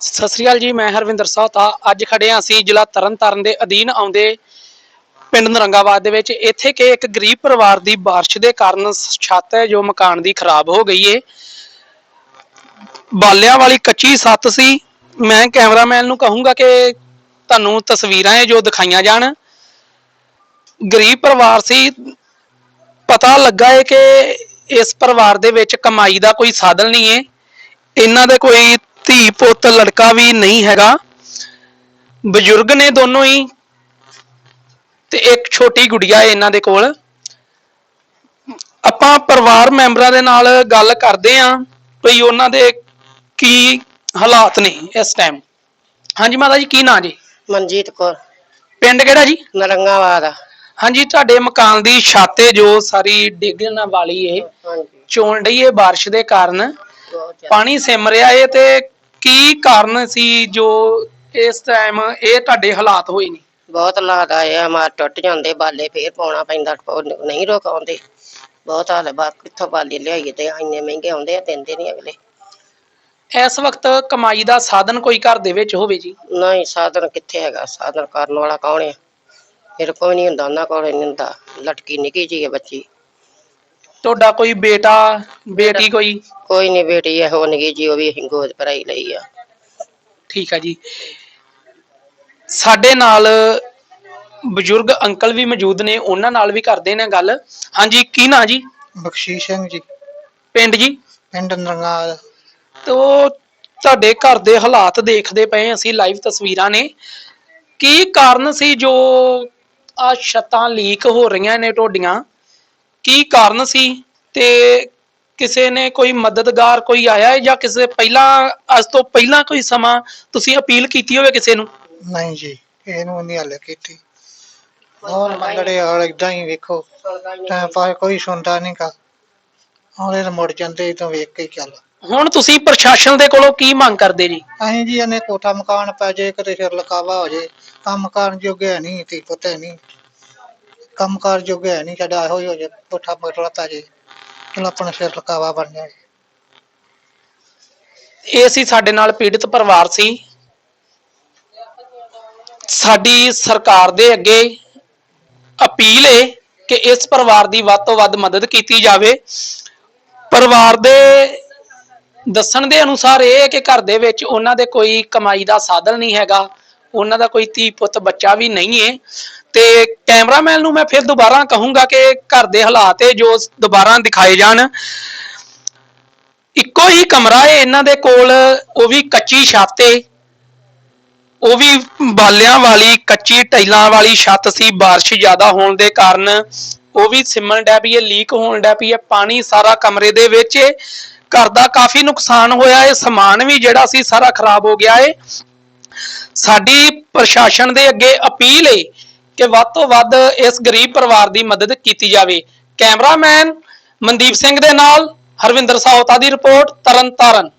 ਸਤਿ ਸ੍ਰੀ ਅਕਾਲ ਜੀ, ਮੈਂ ਹਰਵਿੰਦਰ ਸੋਤਾ ਅੱਜ ਖੜੇ ਹਾਂ ਅਸੀਂ ਜ਼ਿਲ੍ਹਾ ਤਰਨਤਾਰਨ ਦੇ ਅਧੀਨ ਆਉਂਦੇ ਪਿੰਡ ਨਰੰਗਾਬਾਦ ਦੇ ਵਿੱਚ। ਇੱਥੇ ਕਿ ਇੱਕ ਗਰੀਬ ਪਰਿਵਾਰ ਦੀ ਬਾਰਿਸ਼ ਦੇ ਕਾਰਨ ਛੱਤ ਹੈ, ਜੋ ਮਕਾਨ ਦੀ ਖਰਾਬ ਹੋ ਗਈ ਏ। ਬਾਲਿਆਂ ਵਾਲੀ ਕੱਚੀ ਛੱਤ ਸੀ। ਮੈਂ ਕੈਮਰਾਮੈਨ ਨੂੰ ਕਹੂੰਗਾ ਕਿ ਤੁਹਾਨੂੰ ਤਸਵੀਰਾਂ ਹੈ ਜੋ ਦਿਖਾਈਆਂ ਜਾਣ। ਗਰੀਬ ਪਰਿਵਾਰ ਸੀ। ਪਤਾ ਲੱਗਾ ਏ ਕਿ ਇਸ ਪਰਿਵਾਰ ਦੇ ਵਿੱਚ ਕਮਾਈ ਦਾ ਕੋਈ ਸਾਧਨ ਨਹੀਂ ਏ। ਇਹਨਾਂ ਦੇ ਕੋਈ ਧੀ ਪੁੱਤ ਲੜਕਾ ਵੀ ਨਹੀਂ ਹੈਗਾ। ਬਜ਼ੁਰਗ ਨੇ ਦੋਨੋਂ ਹੀ ਤੇ ਇੱਕ ਛੋਟੀ ਗੁੜੀਆ ਹੈ ਇਹਨਾਂ ਦੇ ਕੋਲ। ਆਪਾਂ ਪਰਿਵਾਰ ਮੈਂਬਰਾਂ ਦੇ ਨਾਲ ਗੱਲ ਕਰਦੇ ਆਂ ਭਈ ਉਹਨਾਂ ਦੇ ਕੀ ਹਾਲਾਤ ਨੇ ਇਸ ਟਾਈਮ ਹਾਂਜੀ ਮਾਤਾ ਜੀ ਕੀ ਨਾਂ ਜੀ? ਮਨਜੀਤ ਕੌਰ। ਪਿੰਡ ਕਿਹੜਾ ਜੀ? ਨਰੰਗਾਵਾਦ ਹਾਂਜੀ ਤੁਹਾਡੇ ਮਕਾਨ ਦੀ ਛੱਤ ਜੋ ਸਾਰੀ ਡਿੱਗਣ ਵਾਲੀ ਏ ਹਾਂਜੀ। ਚੋਣ ਡਈ ਏ ਬਾਰਿਸ਼ ਦੇ ਕਾਰਨ। ਪਾਣੀ ਸਿਮ ਰਿਹਾ ਏ ਤੇ ਕੀ ਕਾਰਨ ਸੀ ਜੋ ਇਸ ਟਾਈਮ ਇਹ ਤੁਹਾਡੇ ਹਾਲਾਤ ਹੋਏ ਨੇ? ਬਹੁਤ ਹਾਲਾਤ ਆਏ ਆ ਮਾਰ ਟੁੱਟ ਜਾਂਦੇ ਬਾਲੇ ਫੇਰ ਪਾਉਣਾ ਪੈਂਦਾ ਉਹ ਨਹੀਂ ਰੁਕਾਉਂਦੇ ਬਹੁਤ ਹਾਲ ਬਾ ਕਿੱਥੋਂ ਬਾਲੇ ਲਿਆਈਏ ਤੇ ਇੰਨੇ ਮਹਿੰਗੇ ਆਉਂਦੇ ਆ ਦਿੰਦੇ ਨਹੀਂ ਅਗਲੇ। ਇਸ ਵਕਤ ਕਮਾਈ ਦਾ ਸਾਧਨ ਕੋਈ ਘਰ ਦੇ ਵਿੱਚ ਹੋਵੇ ਜੀ? ਨਹੀਂ ਸਾਧਨ ਕਿੱਥੇ ਹੈਗਾ? ਸਾਧਨ ਕਰਨ ਵਾਲਾ ਕੌਣ ਹੈ ਫਿਰ ਕੋਈ ਨਹੀਂ ਹੁੰਦਾ ਉਹਨਾਂ ਕੋਲ ਨਹੀਂ ਹੁੰਦਾ ਲਟਕੀ ਨਿੱਕੀ ਜੀ ਹੈ ਬੱਚੀ। ਤੁਹਾਡਾ ਕੋਈ ਬੇਟਾ ਬੇਟੀ ਕੋਈ? ਕੋਈ ਨਹੀਂ ਬੇਟੀ ਇਹੋ ਨਿੱਕੀ ਜੀ ਉਹ ਵੀ ਅਸੀਂ ਗੋਦ ਭਰਾਈ ਲਈ ਆ। ਠੀਕ ਆ ਜੀ। ਸਾਡੇ ਨਾਲ ਬਜ਼ੁਰਗ ਅੰਕਲ ਵੀ ਮੌਜੂਦ ਨੇ ਉਹਨਾਂ ਨਾਲ ਵੀ ਕਰਦੇ ਨੇ ਗੱਲ। ਹਾਂਜੀ ਕੀ ਨਾਂ ਜੀ? ਬਖਸ਼ੀਸ਼ ਸਿੰਘ ਜੀ। ਪਿੰਡ ਜੀ? ਪਿੰਡ ਨਰੰਗਾਲ। ਤੋ ਤੁਹਾਡੇ ਘਰ ਦੇ ਹਾਲਾਤ ਦੇਖਦੇ ਪਏ ਅਸੀਂ ਲਾਈਵ ਤਸਵੀਰਾਂ ਨੇ। ਕੀ ਕਾਰਨ ਸੀ ਜੋ ਆ ਛੱਤਾਂ ਲੀਕ ਹੋ ਰਹੀਆਂ ਨੇ ਤੁਹਾਡੀਆਂ? ਕੀ ਕਾਰਨ ਸੀ ਤੇ ਕਿਸੇ ਨੇ ਕੋਈ ਮਦਦਗਾਰ ਕੋਈ ਆਇਆ ਹੈ ਜਾਂ ਕਿਸੇ ਪਹਿਲਾਂ ਅੱਜ ਤੋਂ ਪਹਿਲਾਂ ਕੋਈ ਸਮਾਂ ਤੁਸੀਂ ਅਪੀਲ ਕੀਤੀ ਹੋਵੇ ਕਿਸੇ ਨੂੰ? ਨਹੀਂ ਜੀ ਇਹਨੂੰ ਨਹੀਂ ਹੱਲ ਕੀਤੀ। ਹੋਰ ਮੰਗੜੇ ਹਾਲ ਇਦਾਂ ਹੀ ਵੇਖੋ। ਟਾਈਮ ਪਾਸ ਕੋਈ ਸੁਣਦਾ ਨਹੀਂ ਕਾ ਤਾਂ ਮੁੜ ਜਾਂਦੇ ਤਾਂ ਵੇਖ ਕੇ ਹੀ ਚੱਲ। ਹੁਣ ਤੁਸੀਂ ਪ੍ਰਸ਼ਾਸਨ ਦੇ ਕੋਲੋਂ ਕੀ ਮੰਗ ਕਰਦੇ ਜੀ? ਅਸੀਂ ਜੀ ਇਹਨੇ ਕੋਠਾ ਮਕਾਨ ਪੈ ਜੇ ਕਿਤੇ ਫਿਰ ਲਕਾਵਾ ਹੋ ਜੇ ਕੰਮ ਕਰਨ ਜੋਗੇ ਨਹੀਂ ਤੇ ਪਤਾ ਨਹੀਂ ਕੰਮ ਕਾਰ ਜੋਗੇ ਹੈ ਨਹੀਂ ਸਾਡਾ ਇਹੋ ਹੀ ਹੋ ਜੇ ਕੋਠਾ ਮਕਲਾ ਪੈ ਜੇ ਚਲ ਆਪਣਾ ਸਿਰ ਲਕਾਵਾ ਬਣ ਜਾਏ ਇਹ ਸੀ ਸਾਡੇ ਨਾਲ ਪੀੜਿਤ ਪਰਿਵਾਰ ਸੀ। ਸਾਡੀ ਸਰਕਾਰ ਦੇ ਅੱਗੇ ਅਪੀਲ ਹੈ ਕਿ ਇਸ ਪਰਿਵਾਰ ਦੀ ਵੱਧ ਤੋਂ ਵੱਧ ਮਦਦ ਕੀਤੀ ਜਾਵੇ। ਪਰਿਵਾਰ ਦੇ ਦੱਸਣ ਦੇ ਅਨੁਸਾਰ ਇਹ ਹੈ ਕਿ ਘਰ ਦੇ ਵਿੱਚ ਉਹਨਾਂ ਦੇ ਕੋਈ ਕਮਾਈ ਦਾ ਸਾਧਨ ਨਹੀਂ ਹੈਗਾ, ਉਹਨਾਂ ਦਾ ਕੋਈ ਧੀ ਪੁੱਤ ਬੱਚਾ ਵੀ ਨਹੀਂ ਹੈ ਤੇ ਕੈਮਰਾਮੈਨ ਨੂੰ ਮੈਂ ਫਿਰ ਦੁਬਾਰਾ ਕਹੂੰਗਾ ਕਿ ਘਰ ਦੇ ਹਾਲਾਤ ਹੈ ਜੋ ਦੁਬਾਰਾ ਦਿਖਾਏ ਜਾਣ ਇੱਕੋ ਹੀ ਕਮਰਾ ਹੈ ਇਹਨਾਂ ਦੇ ਕੋਲ ਉਹ ਵੀ ਕੱਚੀ ਛੱਤ ਏ ਉਹ ਵੀ ਬਾਲਿਆਂ ਵਾਲੀ ਕੱਚੀ ਟਾਈਲਾਂ ਵਾਲੀ ਛੱਤ ਸੀ بارش ਜ਼ਿਆਦਾ ਹੋਣ ਦੇ ਕਾਰਨ ਉਹ ਵੀ ਸਿਮਣ ਡੈ ਪਈ ਹੈ ਲੀਕ ਹੋਣ ਡੈ ਪਈ ਹੈ ਪਾਣੀ ਸਾਰਾ ਕਮਰੇ ਦੇ ਵਿੱਚ ਏ ਘਰ ਦਾ ਕਾਫੀ ਨੁਕਸਾਨ ਹੋਇਆ ਹੈ ਸਮਾਨ ਵੀ ਜਿਹੜਾ ਸੀ ਸਾਰਾ ਖਰਾਬ ਹੋ ਗਿਆ ਏ ਸਾਡੀ ਪ੍ਰਸ਼ਾਸਨ ਦੇ ਅੱਗੇ ਅਪੀਲ ਏ ਕਿ ਵੱਧ ਤੋਂ ਵੱਧ ਇਸ ਗਰੀਬ ਪਰਿਵਾਰ ਦੀ ਮਦਦ ਕੀਤੀ ਜਾਵੇ। ਕੈਮਰਾਮੈਨ ਮਨਦੀਪ ਸਿੰਘ ਦੇ ਨਾਲ ਹਰਵਿੰਦਰ ਸਾਹੋਤਾ ਦੀ ਰਿਪੋਰਟ ਤਰਨਤਾਰਨ।